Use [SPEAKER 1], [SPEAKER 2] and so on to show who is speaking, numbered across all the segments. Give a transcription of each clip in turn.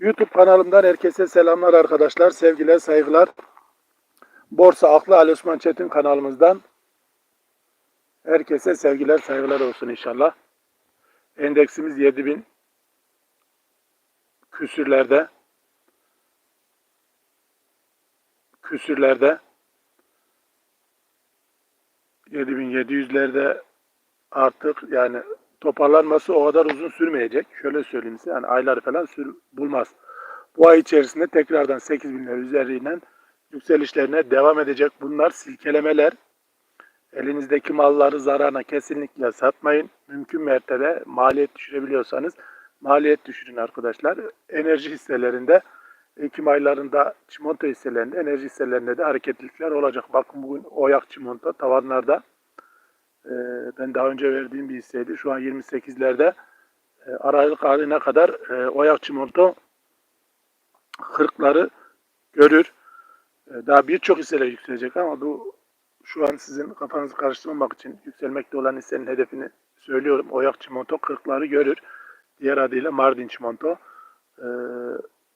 [SPEAKER 1] YouTube kanalımdan herkese selamlar arkadaşlar. Sevgiler, saygılar. Borsa Aklı Ali Osman Çetin kanalımızdan herkese sevgiler, saygılar olsun inşallah. Endeksimiz 7000 küsürlerde. Küsürlerde. 7700'lerde artık yani toparlanması o kadar uzun sürmeyecek. Şöyle söyleyeyim size yani ayları falan sür, bulmaz. Bu ay içerisinde tekrardan 8000'ler üzerinden yükselişlerine devam edecek. Bunlar silkelemeler. Elinizdeki malları zararına kesinlikle satmayın. Mümkün mertebe maliyet düşürebiliyorsanız maliyet düşürün arkadaşlar. Enerji hisselerinde Ekim aylarında çimento hisselerinde, enerji hisselerinde de hareketlilikler olacak. Bakın bugün Oyak çimento tavanlarda ee, ben daha önce verdiğim bir hisseydi. Şu an 28'lerde e, Aralık ayına kadar e, Oyak Çimento 40'ları görür. E, daha birçok hisseler yükselecek ama bu şu an sizin kafanızı karıştırmamak için yükselmekte olan hissenin hedefini söylüyorum. Oyak Çimento 40'ları görür. Diğer adıyla Mardin Çimento. E,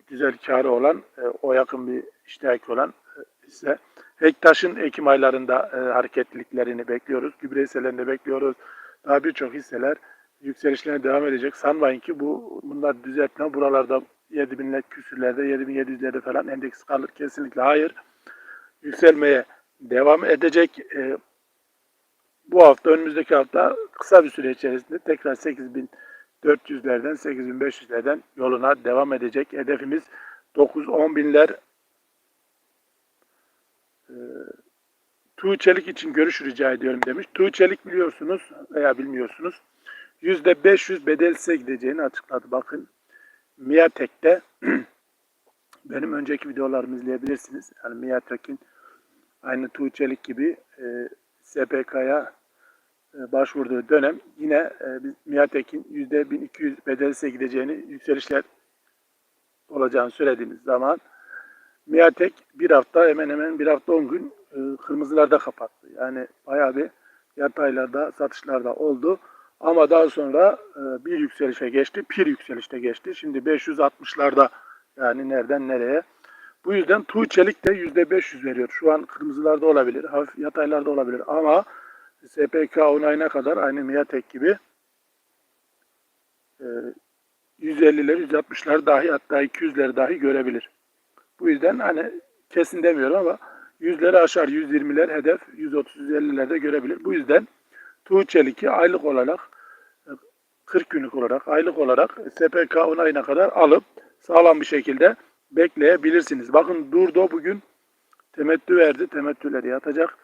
[SPEAKER 1] güzel karı olan, e, o yakın bir iştihaki olan e, hisse. Hektaş'ın Ekim aylarında e, hareketliliklerini bekliyoruz. Gübre hisselerini bekliyoruz. Daha birçok hisseler yükselişlerine devam edecek. Sanmayın ki bu bunlar düzeltme buralarda 7000'ler küsürlerde 7700'lerde falan endeks kalır kesinlikle. Hayır. Yükselmeye devam edecek. E, bu hafta önümüzdeki hafta kısa bir süre içerisinde tekrar 8400'lerden 8500'lerden yoluna devam edecek. Hedefimiz 9-10 binler Tuğ Çelik için görüş rica ediyorum demiş. Tuğ Çelik biliyorsunuz veya bilmiyorsunuz. %500 bedelse gideceğini açıkladı. Bakın Miatek'te benim önceki videolarımı izleyebilirsiniz. Yani Miatek'in aynı Tuğ Çelik gibi e, SPK'ya e, başvurduğu dönem yine e, Miatek'in %1200 bedelse gideceğini yükselişler olacağını söylediğimiz zaman Miatek bir hafta hemen hemen bir hafta 10 gün e, kırmızılarda kapattı. Yani bayağı bir yataylarda, satışlarda oldu. Ama daha sonra e, bir yükselişe geçti. Pir yükselişte geçti. Şimdi 560'larda yani nereden nereye. Bu yüzden Tuğ Çelik de %500 veriyor. Şu an kırmızılarda olabilir, hafif yataylarda olabilir ama SPK onayına kadar aynı Miatek gibi e, 150'ler, 160'lar dahi hatta 200'ler dahi görebilir. Bu yüzden hani kesin demiyorum ama yüzleri aşar 120'ler hedef 130-150'lerde görebilir. Bu yüzden Tuğ Çelik'i aylık olarak 40 günlük olarak aylık olarak SPK onayına kadar alıp sağlam bir şekilde bekleyebilirsiniz. Bakın Durdo bugün temettü verdi. Temettüleri yatacak.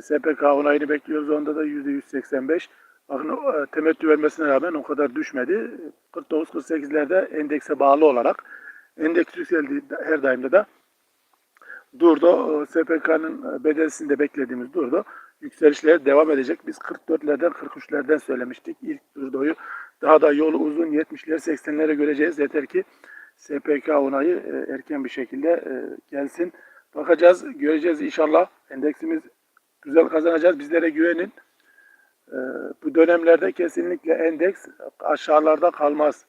[SPEAKER 1] SPK onayını bekliyoruz. Onda da %185. Bakın e, temettü vermesine rağmen o kadar düşmedi. 49-48'lerde endekse bağlı olarak endeks yükseldi her daimde de durdu. SPK'nın bedelsinde beklediğimiz durdu. Yükselişler devam edecek. Biz 44'lerden 43'lerden söylemiştik. İlk durdoyu daha da yolu uzun 70'ler 80'lere göreceğiz. Yeter ki SPK onayı e, erken bir şekilde e, gelsin. Bakacağız, göreceğiz inşallah. Endeksimiz güzel kazanacağız. Bizlere güvenin. E, bu dönemlerde kesinlikle endeks aşağılarda kalmaz.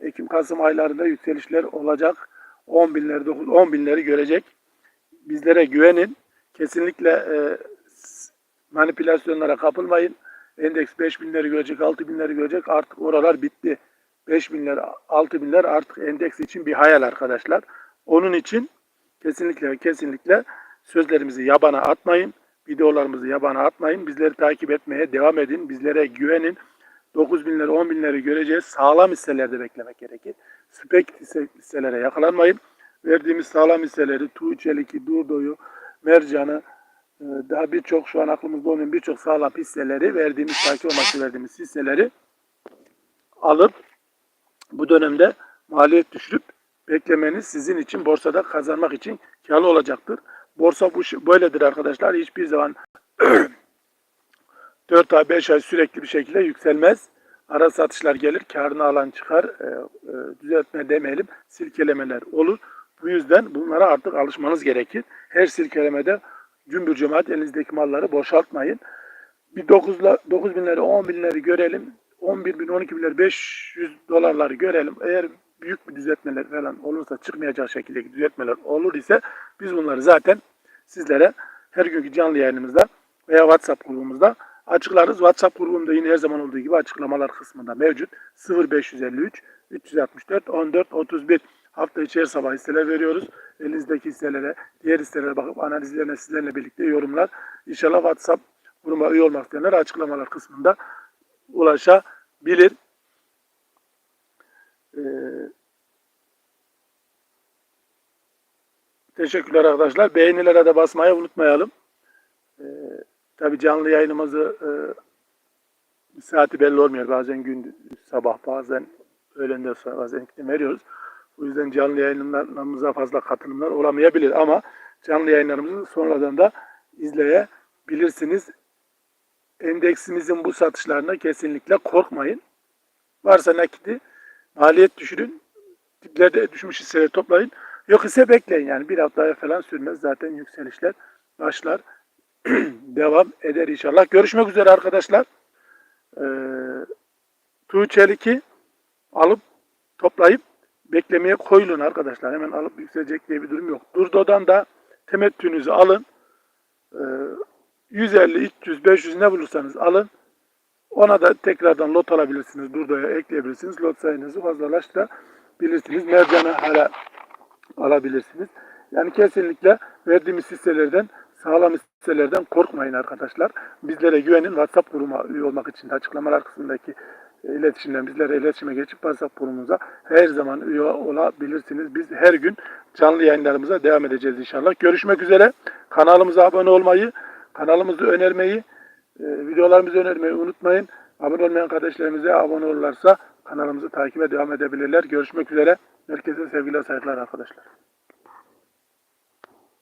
[SPEAKER 1] Ekim-Kasım aylarında yükselişler olacak. 10 binleri, 9, 10 binleri görecek. Bizlere güvenin. Kesinlikle e, manipülasyonlara kapılmayın. Endeks 5 binleri görecek, 6 binleri görecek. Artık oralar bitti. 5 binler, 6 binler artık endeks için bir hayal arkadaşlar. Onun için kesinlikle kesinlikle sözlerimizi yabana atmayın. Videolarımızı yabana atmayın. Bizleri takip etmeye devam edin. Bizlere güvenin. 9 binleri 10 binleri göreceğiz. Sağlam hisselerde beklemek gerekir. Spek hisselere yakalanmayın. Verdiğimiz sağlam hisseleri Tuğ Çelik'i, Durdo'yu, Mercan'ı e, daha birçok şu an aklımızda olmayan birçok sağlam hisseleri verdiğimiz takip amaçlı verdiğimiz hisseleri alıp bu dönemde maliyet düşürüp beklemeniz sizin için borsada kazanmak için karlı olacaktır. Borsa bu böyledir arkadaşlar. Hiçbir zaman 4 ay 5 ay sürekli bir şekilde yükselmez. Ara satışlar gelir, karını alan çıkar, e, e, düzeltme demeyelim, silkelemeler olur. Bu yüzden bunlara artık alışmanız gerekir. Her silkelemede cümbür cemaat elinizdeki malları boşaltmayın. Bir 9, 9 binleri, 10 binleri görelim. 11 bin, 12 binleri, 500 dolarları görelim. Eğer büyük bir düzeltmeler falan olursa çıkmayacak şekilde düzeltmeler olur ise biz bunları zaten sizlere her günkü canlı yayınımızda veya WhatsApp grubumuzda açıklarız. WhatsApp grubumda yine her zaman olduğu gibi açıklamalar kısmında mevcut. 0553 364 14 31 hafta içi her sabah hisseler veriyoruz. Elinizdeki hisselere, diğer hisselere bakıp analizlerine sizlerle birlikte yorumlar. İnşallah WhatsApp grubuma üye olmak isteyenler açıklamalar kısmında ulaşabilir. Ee, teşekkürler arkadaşlar. Beğenilere de basmayı unutmayalım. Tabii canlı yayınımızı e, saati belli olmuyor. Bazen gün sabah bazen öğlenden sonra bazen iklim veriyoruz. O yüzden canlı yayınlarımıza fazla katılımlar olamayabilir ama canlı yayınlarımızı sonradan da izleyebilirsiniz. Endeksimizin bu satışlarına kesinlikle korkmayın. Varsa nakiti maliyet düşürün. Diplerde düşmüş hisseleri toplayın. Yok ise bekleyin yani bir haftaya falan sürmez. Zaten yükselişler başlar. Devam eder inşallah. Görüşmek üzere arkadaşlar. Ee, Tuğçelik'i alıp toplayıp beklemeye koyulun arkadaşlar. Hemen alıp yükselecek diye bir durum yok. Durdo'dan da temettünüzü alın. Ee, 150, 300, 500 ne bulursanız alın. Ona da tekrardan lot alabilirsiniz. Durdo'ya ekleyebilirsiniz. Lot sayınızı fazlalaştırabilirsiniz. Mercan'ı hala alabilirsiniz. Yani kesinlikle verdiğimiz hisselerden, sağlam hisselerden korkmayın arkadaşlar. Bizlere güvenin. WhatsApp grubuna üye olmak için de açıklamalar kısmındaki e, iletişimden bizlere iletişime geçip WhatsApp grubumuza her zaman üye olabilirsiniz. Biz her gün canlı yayınlarımıza devam edeceğiz inşallah. Görüşmek üzere. Kanalımıza abone olmayı, kanalımızı önermeyi, e, videolarımızı önermeyi unutmayın. Abone olmayan kardeşlerimize abone olurlarsa kanalımızı takibe devam edebilirler. Görüşmek üzere. Herkese sevgiler saygılar arkadaşlar.